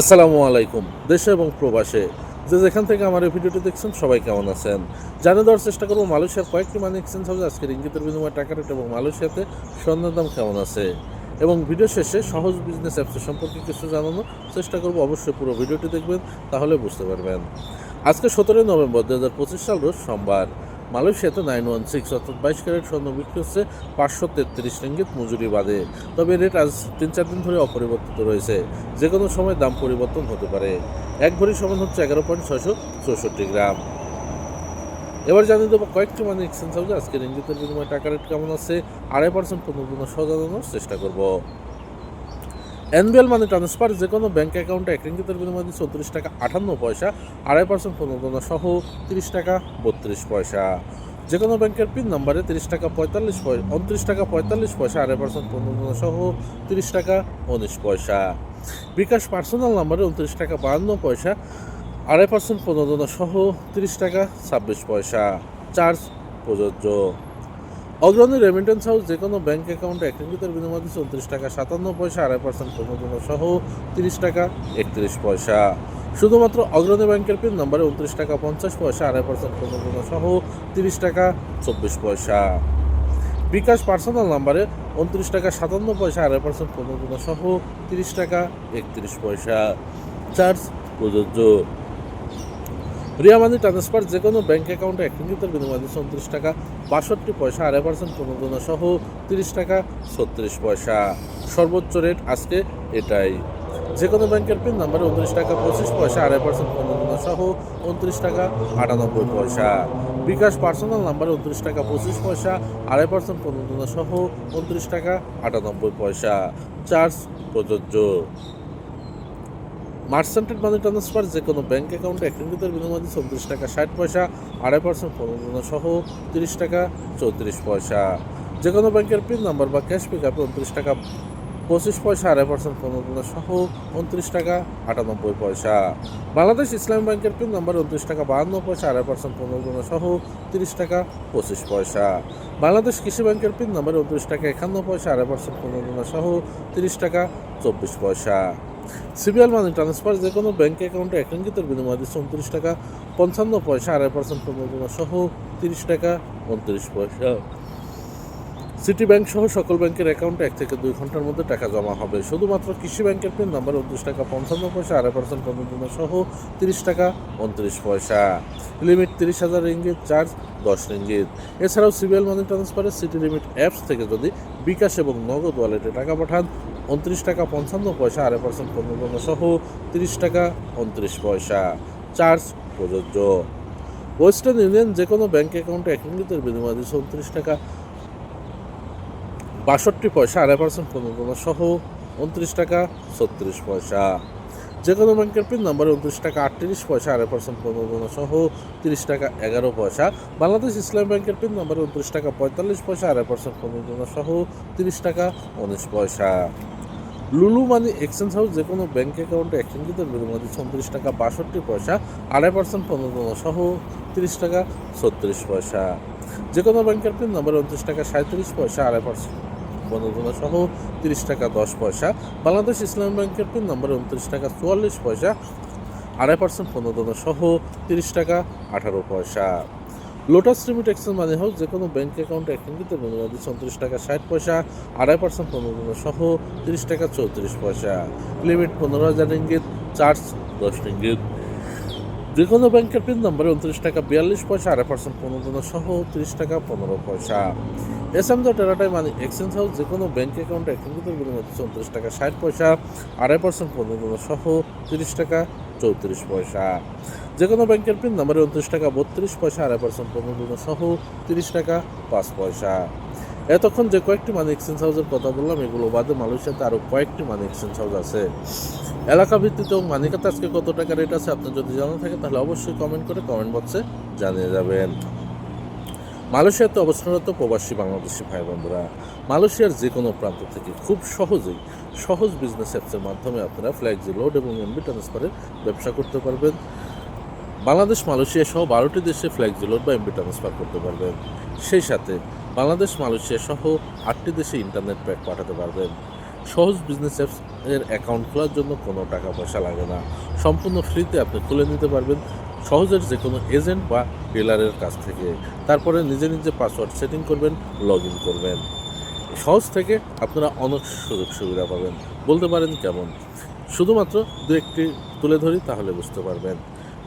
আসসালামু আলাইকুম, দেশে এবং প্রবাসে। যে যেখান থেকে আমার এই ভিডিওটি দেখছেন, সবাই কেমন আছেন? জানে দেওয়ার চেষ্টা করব, মালয়েশিয়ার কয়েকটি মানি এক্সচেঞ্জ হাউসে আজকের ইঙ্গিতের বিনিময়ে টাকা রেট এবং মালয়েশিয়াতে স্বর্ণের দাম কেমন আছে? এবং ভিডিও শেষে সহজ বিজনেস অ্যাপসের সম্পর্কে কিছু জানানোর চেষ্টা করব, অবশ্যই পুরো ভিডিওটি দেখবেন, তাহলে বুঝতে পারবেন। আজকে সতেরোই নভেম্বর দু হাজার পঁচিশ সাল রোজ সোমবার। মালয়েশিয়াতে নাইন ওয়ান সিক্স অর্থাৎ বাইশ ক্যারেট স্বর্ণ বিক্রি হচ্ছে পাঁচশো তেত্রিশ রিঙ্গিত মজুরি বাদে। তবে রেট আজ তিন চার দিন ধরে অপরিবর্তিত রয়েছে। যে কোনো সময় দাম পরিবর্তন হতে পারে। এক ভরি সমান হচ্ছে এগারো পয়েন্ট ছয়শো চৌষট্টি গ্রাম। এবার জানিয়ে দেবো কয়েকটি মানে এক্সচেঞ্জ হাউসে আজকের ইঙ্গিতের বিনিময়ে টাকা রেট কেমন আছে। আড়াই পার্সেন্ট পণ্য সজানোর চেষ্টা করব। এনবিএল মানে ট্রান্সফার যে কোনো ব্যাঙ্ক অ্যাকাউন্টে এক রিঙ্গিতের বিনিময়ে চৌত্রিশ টাকা আটান্ন পয়সা, আড়াই পার্সেন্ট প্রণোদনা সহ তিরিশ টাকা বত্রিশ পয়সা। যে কোনো ব্যাংকের পিন নাম্বারে তিরিশ টাকা পঁয়তাল্লিশ পয়সা উনত্রিশ টাকা পঁয়তাল্লিশ পয়সা, আড়াই পার্সেন্ট প্রণোদনা সহ তিরিশ টাকা উনিশ পয়সা। বিকাশ পার্সোনাল নাম্বারে উনত্রিশ টাকা বাহান্ন পয়সা, আড়াই পার্সেন্ট প্রণোদনা সহ তিরিশ টাকা ছাব্বিশ পয়সা। চার্জ প্রযোজ্য। অগ্রণী রেমিটেন্স হাউস যে কোনো ব্যাঙ্ক অ্যাকাউন্টে এক রিঙ্গিতের বিনিময়ে দিচ্ছে উনত্রিশ টাকা, সাতান্ন পয়সা, আড়াই পার্সেন্ট প্রণোদনা সহ তিরিশ টাকা, একত্রিশ পয়সা। শুধুমাত্র অগ্রণী ব্যাংকের পিন নাম্বারে উনত্রিশ টাকা, পঞ্চাশ পয়সা, আড়াই পার্সেন্ট প্রণোদনা সহ তিরিশ টাকা, চব্বিশ পয়সা। বিকাশ পার্সোনাল নাম্বারে উনত্রিশ টাকা, সাতান্ন পয়সা, আড়াই পার্সেন্ট প্রণোদনা সহ তিরিশ টাকা, একত্রিশ পয়সা। চার্জ প্রযোজ্য। রিয়া মানি ট্রান্সফার যে কোনো ব্যাঙ্ক অ্যাকাউন্টে এক রিঙ্গিতের বিনিময়ে দিচ্ছে উনত্রিশ টাকা, বাষট্টি পয়সা, আড়াই পার্সেন্ট প্রণোদনা সহ তিরিশ টাকা, ছত্রিশ পয়সা। সর্বোচ্চ রেট আজকে এটাই। যে কোনো ব্যাংকের পিন নাম্বারে উনত্রিশ টাকা, পঁচিশ পয়সা, আড়াই পার্সেন্ট প্রণোদনা সহ উনত্রিশ টাকা, আটানব্বই পয়সা। বিকাশ পার্সোনাল নাম্বারে উনত্রিশ টাকা, পঁচিশ পয়সা, আড়াই পার্সেন্ট প্রণোদনা সহ উনত্রিশ টাকা, আটানব্বই পয়সা। চার্জ প্রযোজ্য। মার্চেন্টেড মানি ট্রান্সফার যে কোনো ব্যাঙ্ক অ্যাকাউন্টে এক রিঙ্গিতের বিনিময়ে দিচ্ছে উনত্রিশ টাকা, ষাট পয়সা, আড়াই পার্সেন্ট প্রণোদনা সহ তিরিশ টাকা, চৌত্রিশ পয়সা। যে কোনো ব্যাংকের পিন নাম্বার বা ক্যাশ পিক আপে উনত্রিশ টাকা, পঁচিশ পয়সা, আড়াই পার্সেন্ট প্রণোদনা সহ উনত্রিশ টাকা, আটানব্বই পয়সা। বাংলাদেশ ইসলামী ব্যাংকের পিন নাম্বার উনত্রিশ টাকা, বাহান্ন পয়সা, আড়াই পার্সেন্ট প্রণোদনা সহ তিরিশ টাকা, পঁচিশ পয়সা। বাংলাদেশ কৃষি ব্যাংকের পিন নাম্বার উনত্রিশ টাকা, একান্ন পয়সা, আড়াই পার্সেন্ট প্রণোদনা সহ তিরিশ টাকা, চব্বিশ পয়সা। সিবিএল মানি ট্রান্সফার যে কোনো ব্যাঙ্ক অ্যাকাউন্টে এক রিঙ্গিতের বিনিময়ে দিচ্ছে উনত্রিশ টাকা পঞ্চান্ন পয়সা, আড়াই পার্সেন্ট প্রণোদনা সহ তিরিশ টাকা উনত্রিশ পয়সা। সিটি ব্যাংক সহ সকল ব্যাংকের অ্যাকাউন্টে এক থেকে দুই ঘণ্টার মধ্যে টাকা জমা হবে। শুধুমাত্র কৃষি ব্যাংকের পিন নাম্বার উনত্রিশ টাকা পঞ্চান্ন পয়সা, আড়াই পার্সেন্ট প্রণোদনা সহ তিরিশ টাকা উনত্রিশ পয়সা। লিমিট তিরিশ হাজার রিঙ্গিত, চার্জ দশ রিঙ্গিত। এছাড়াও সিবিএল মানি ট্রান্সফারের সিটি লিমিট অ্যাপস থেকে যদি বিকাশ এবং নগদ ওয়ালেটে টাকা পাঠান উনত্রিশ টাকা পঞ্চান্ন পয়সা, আড়াই পার্সেন্ট প্রণোদনা সহ তিরিশ টাকা উনত্রিশ পয়সা। চার্জ প্রযোজ্য। ওয়েস্টার্ন ইউনিয়ন যে কোনো ব্যাঙ্ক অ্যাকাউন্টে এক বিনিময়ে দিচ্ছে উনত্রিশ টাকা বাষট্টি পয়সা, আড়াই পার্সেন্ট প্রণোদনা সহ উনত্রিশ টাকা ছত্রিশ পয়সা। যে কোনো ব্যাংকের পিন নাম্বারে উনত্রিশ টাকা আটত্রিশ পয়সা, আড়াই পার্সেন্ট প্রণোদনা সহ তিরিশ টাকা এগারো পয়সা। বাংলাদেশ ইসলাম ব্যাংকের পিন নাম্বারে উনত্রিশ টাকা পঁয়তাল্লিশ পয়সা, আড়াই পার্সেন্ট প্রণোদনা সহ তিরিশ টাকা উনিশ পয়সা। লুলু মানি এক্সচেঞ্জ হাউস যে কোনো ব্যাঙ্ক অ্যাকাউন্টে এক রিঙ্গিতের বিনিময়ে দিচ্ছে উনত্রিশ টাকা, বাষট্টি পয়সা, আড়াই পার্সেন্ট প্রণোদনা সহ তিরিশ টাকা, ছত্রিশ পয়সা। যে কোনো ব্যাংকের পিন নাম্বার উনত্রিশ টাকা সাঁত্রিশ পয়সা, আড়াই পার্সেন্ট প্রণোদনা সহ তিরিশ টাকা, দশ পয়সা। বাংলাদেশ ইসলাম ব্যাংকের পিন নাম্বার উনত্রিশ টাকা, চুয়াল্লিশ পয়সা, আড়াই পার্সেন্ট প্রণোদনা সহ তিরিশ টাকা, আঠারো পয়সা। লোটাস এক্সচেঞ্জ মানি হাউস যে কোনো ব্যাঙ্ক অ্যাকাউন্টে এক রিঙ্গিতে বিনিময় দিচ্ছে উনত্রিশ টাকা, ষাট পয়সা, আড়াই পার্সেন্ট প্রণোদনা সহ তিরিশ টাকা, চৌত্রিশ পয়সা। লিমিট পনেরো হাজার রিঙ্গিত চার্জ দশ রিঙ্গিত যে কোনো ব্যাংকের পিন নম্বরে উনত্রিশ টাকা, বিয়াল্লিশ পয়সা, আড়াই পার্সেন্ট প্রণোদনা সহ তিরিশ টাকা, পনেরো পয়সা। এস এম টেরাটাই মানি এক্সচেঞ্জ হাউস যে কোনো ব্যাঙ্ক অ্যাকাউন্টে এক রিঙ্গিতের বিনিময় দিচ্ছে উনত্রিশ টাকা, ষাট পয়সা, আড়াই পার্সেন্ট প্রণোদনা সহ তিরিশ টাকা চৌত্রিশ পয়সা। যে কোনো ব্যাংকের পিন নাম্বারে উনত্রিশ টাকা, বত্রিশ পয়সা আড়াই পার্সেন্ট প্রণোদনা সহ তিরিশ টাকা, পাঁচ পয়সা। এতক্ষণ যে কয়েকটি মানি এক্সচেঞ্জ হাউসের কথা বললাম, এগুলো বাদে মালয়েশিয়াতে আরও কয়েকটি মানি এক্সচেঞ্জ হাউস আছে। এলাকা ভিত্তিতে মানিকাতে আজকে কত টাকা রেট আছে আপনি যদি জানা থাকে, তাহলে অবশ্যই কমেন্ট করে কমেন্ট বক্সে জানিয়ে যাবেন। মালয়েশিয়াতে অবস্থানরত প্রবাসী বাংলাদেশি ভাই বন্ধুরা মালয়েশিয়ার যে কোনো প্রান্ত থেকে খুব সহজেই সহজ বিজনেস অ্যাপসের মাধ্যমে আপনারা ফ্ল্যাগজি লোড এবং এমবি ট্রান্সফারের ব্যবসা করতে পারবেন। বাংলাদেশ, মালয়েশিয়া সহ বারোটি দেশে ফ্ল্যাগজি লোড বা এমবি ট্রান্সফার করতে পারবেন। সেই সাথে বাংলাদেশ, মালয়েশিয়া সহ আটটি দেশে ইন্টারনেট প্যাক পাঠাতে পারবেন। সহজ বিজনেস অ্যাপস এর অ্যাকাউন্ট খোলার জন্য কোনো টাকা পয়সা লাগে না। সম্পূর্ণ ফ্রিতে আপনি খুলে নিতে পারবেন। সহজের যে কোনো এজেন্ট বা ডিলারের কাছ থেকে। তারপরে নিজে নিজে পাসওয়ার্ড সেটিং করবেন লগ ইন করবেন। সহজ থেকে আপনারা অনেক সুযোগ সুবিধা পাবেন। বলতে পারেন কেমন? শুধুমাত্র দু একটি তুলে ধরি, তাহলে বুঝতে পারবেন।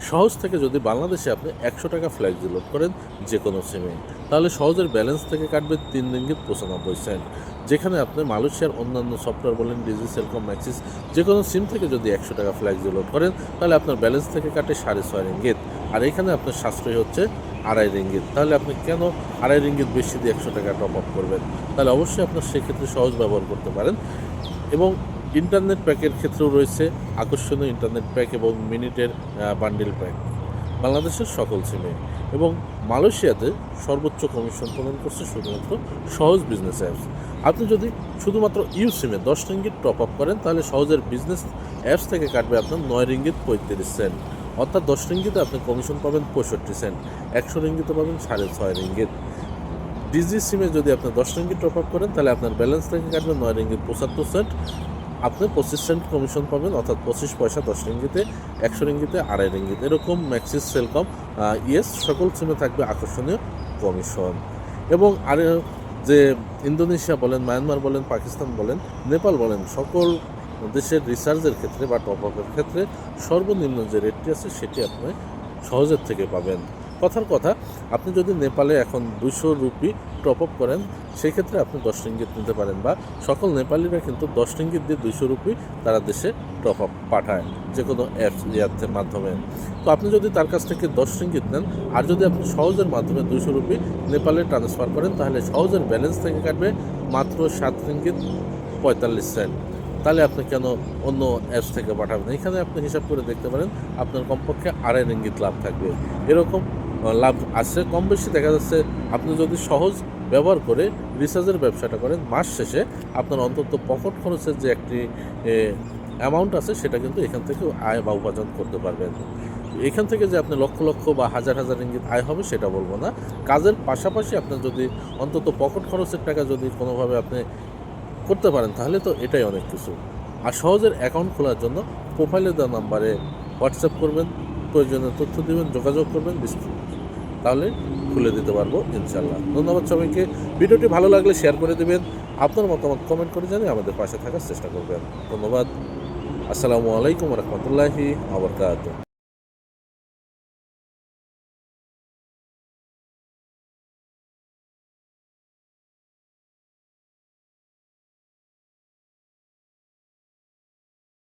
সহজ থেকে যদি বাংলাদেশে আপনি একশো টাকা ফ্ল্যাক্স লোড করেন যে কোনো সিমে তাহলে সহজের ব্যালেন্স থেকে কাটবে তিন রিঙ্গিত পঁচানব্বই সেন্ট যেখানে আপনি মালয়েশিয়ার অন্যান্য সফটওয়্যার বলেন ডিজি সেলকম ম্যাক্সিস যে কোনো সিম থেকে যদি একশো টাকা ফ্ল্যাক্স লোড করেন, তাহলে আপনার ব্যালেন্স থেকে কাটে সাড়ে ছয় রিঙ্গিত আর এখানে আপনার সাশ্রয় হচ্ছে আড়াই রিঙ্গিত তাহলে আপনি কেন আড়াই রিঙ্গিত বেশি দিয়ে একশো টাকা টপ আপ করবেন? তাহলে অবশ্যই আপনার সেক্ষেত্রে সহজ ব্যবহার করতে পারেন। এবং ইন্টারনেট প্যাকের ক্ষেত্রেও রয়েছে আকর্ষণীয় ইন্টারনেট প্যাক এবং মিনিটের বান্ডিল প্যাক। বাংলাদেশের সকল সিমে এবং মালয়েশিয়াতে সর্বোচ্চ কমিশন প্রদান করছে শুধুমাত্র সহজ বিজনেস অ্যাপস। আপনি যদি শুধুমাত্র ইউ সিমে দশ রিঙ্গিত টপ আপ করেন, তাহলে সহজের বিজনেস অ্যাপস থেকে কাটবে আপনার নয় রিঙ্গিত পঁয়ত্রিশ সেন্ট। অর্থাৎ দশ রিঙ্গিতে আপনি কমিশন পাবেন পঁয়ষট্টি সেন্ট, একশো রিঙ্গিতে পাবেন সাড়ে ছয় রিঙ্গিত। ডিজি সিমে যদি আপনি দশ রিঙ্গিত টপ আপ করেন, তাহলে আপনার ব্যালেন্স থেকে কাটবে নয় রিঙ্গিত পঁচাত্তর সেন্ট আপনি পঁচিশ সেন্ট কমিশন পাবেন, অর্থাৎ পঁচিশ পয়সা দশ রিঙ্গিতে, একশো রিঙ্গিতে, আড়াই রিঙ্গিত, এরকম ম্যাক্সিস সেলকম ইয়েস, সকল সিমে থাকবে আকর্ষণীয় কমিশন এবং আর, যে ইন্দোনেশিয়া বলেন মায়ানমার বলেন পাকিস্তান বলেন নেপাল বলেন, সকল দেশের রিসার্চের ক্ষেত্রে বা টপ আপের ক্ষেত্রে সর্বনিম্ন যে রেটটি আছে, সেটি আপনি সহজের থেকে পাবেন। কথার কথা, আপনি যদি নেপালে এখন দুশো রুপি টপ আপ করেন, সেই ক্ষেত্রে আপনি দশ রিঙ্গিত নিতে পারেন বা সকল নেপালিরা কিন্তু দশ রিঙ্গিত দিয়ে দুইশো রুপি তারা দেশে টপ আপ পাঠায় যে কোনো অ্যাপস ইয়ার্থের মাধ্যমে। তো আপনি যদি তার কাছ থেকে দশ রিঙ্গিত নেন, আর যদি আপনি সহজের মাধ্যমে দুইশো রুপি নেপালে ট্রান্সফার করেন, তাহলে সহজের ব্যালেন্স থেকে কাটবে মাত্র সাত রিঙ্গিত পঁয়তাল্লিশ সেন্ট তাহলে আপনি কেন অন্য অ্যাপস থেকে পাঠাবেন? এখানে আপনি হিসাব করে দেখতে পারেন, আপনার কমপক্ষে আড়াই রিঙ্গিত লাভ থাকবে। এরকম লাভ আছে। কম বেশি দেখা যাচ্ছে আপনি যদি সহজ ব্যবহার করে রিসার্চের ব্যবসাটা করেন, মাস শেষে আপনার অন্তত পকেট খরচের যে একটি অ্যামাউন্ট আছে, সেটা কিন্তু এখান থেকে আয় বা উপার্জন করতে পারবেন। এখান থেকে যে আপনি লক্ষ লক্ষ বা হাজার হাজার ইঙ্গিত আয় হবে, সেটা বলব না। কাজের পাশাপাশি আপনার যদি অন্তত পকেট খরচের টাকা যদি কোনোভাবে আপনি করতে পারেন, তাহলে তো এটাই অনেক কিছু। আর সহজের অ্যাকাউন্ট খোলার জন্য প্রোফাইলে দেওয়া নাম্বারে হোয়াটসঅ্যাপ করবেন, প্রয়োজনীয় তথ্য দেবেন, যোগাযোগ করবেন বিস্তৃত তাহলে খুলে দিতে পারব ইনশাল্লাহ ধন্যবাদ সবাইকে। ভিডিওটি ভালো লাগলে শেয়ার করে দেবেন। আপনার মতামত কমেন্ট করে জানিয়ে আমাদের পাশে থাকার চেষ্টা করবেন। ধন্যবাদ। আসসালামু আলাইকুম রহমতুল্লাহি আবরকাত